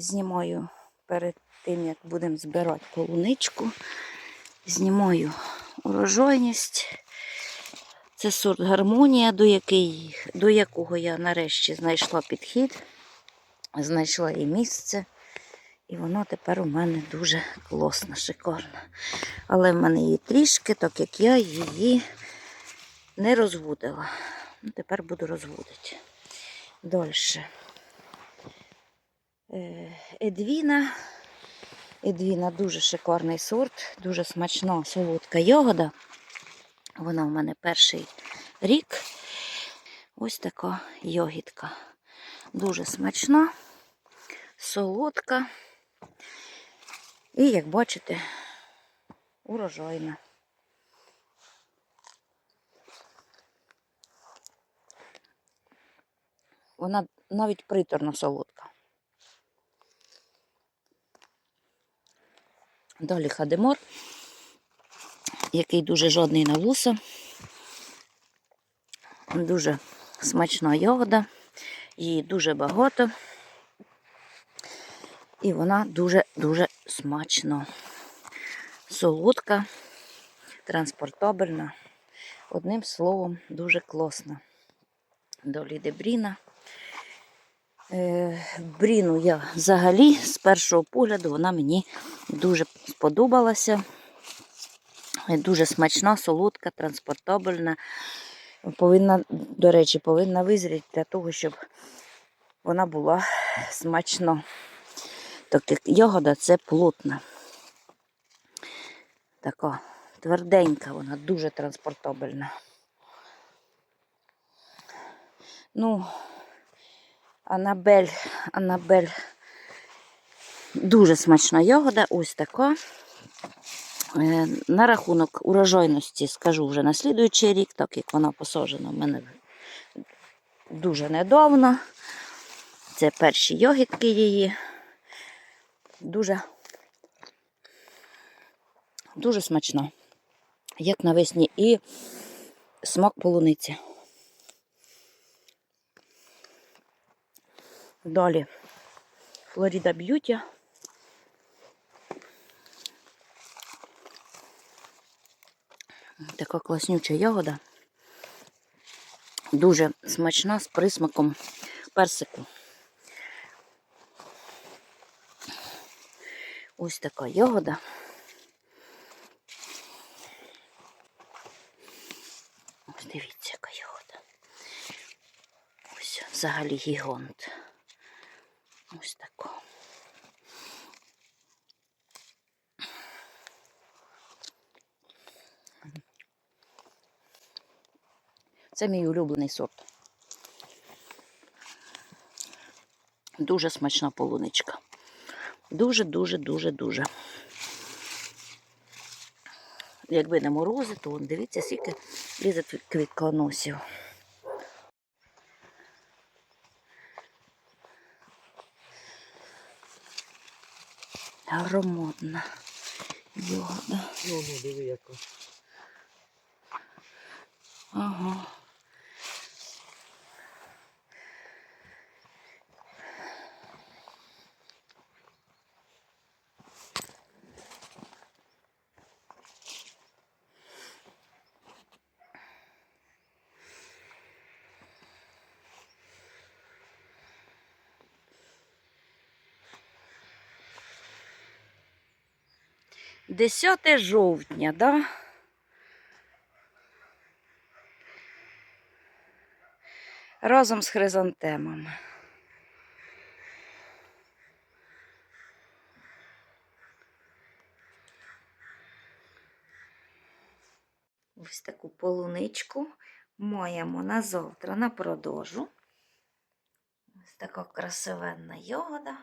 Знімаю перед тим, як будемо збирати полуничку. Знімаю урожайність. Це сорт гармонія, до, який, до якого я нарешті знайшла підхід, знайшла і місце. І воно тепер у мене дуже класно, шикарно. Але в мене її трішки, так як я її не розводила. Ну, тепер буду розводити. Далі. Едвіна. Едвіна дуже шикарний сорт, дуже смачна солодка ягода. Вона в мене перший рік. Ось така йогітка. Дуже смачна, солодка. І, як бачите, урожайна. Вона навіть приторно солодка. Далі хадемор, який дуже жодний на вуса. Дуже смачна ягода, її дуже багато. І вона дуже-дуже смачна. Солодка, транспортабельна. Одним словом, дуже класна. Долі Дебріна. Е, Бріну я взагалі з першого погляду вона мені дуже сподобалася. Е, Дуже смачна, солодка, транспортабельна. Повинна, до речі, повинна визріти для того, щоб вона була смачна. Так як ягода це плотна. Така тверденька, вона дуже транспортабельна. Ну, Анабель, Анабель дуже смачна ягода, ось така. Е, На рахунок урожайності скажу вже на слідуючий рік, так як вона посаджена в мене дуже недавно. Це перші йогітки її. Дуже, дуже смачно. Як навесні і смак полуниці. Далі Флорида Б'юті. Така класнюча ягода. Дуже смачна з присмаком персику. Ось така ягода. Ось дивіться, яка ягода. Ось взагалі гігант. Ось така. Це мій улюблений сорт. Дуже смачна полуничка. Дуже, дуже, дуже, дуже. Якби не морози, то дивіться, скільки лізе квітконосів. Ароматна йода. Ну, ну, диви яка. Ага. Десяте жовтня, да? Разом з хризантемами. Ось таку полуничку маємо на завтра на продажу. Ось така красивенна ягода.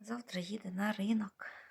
Завтра їде на ринок.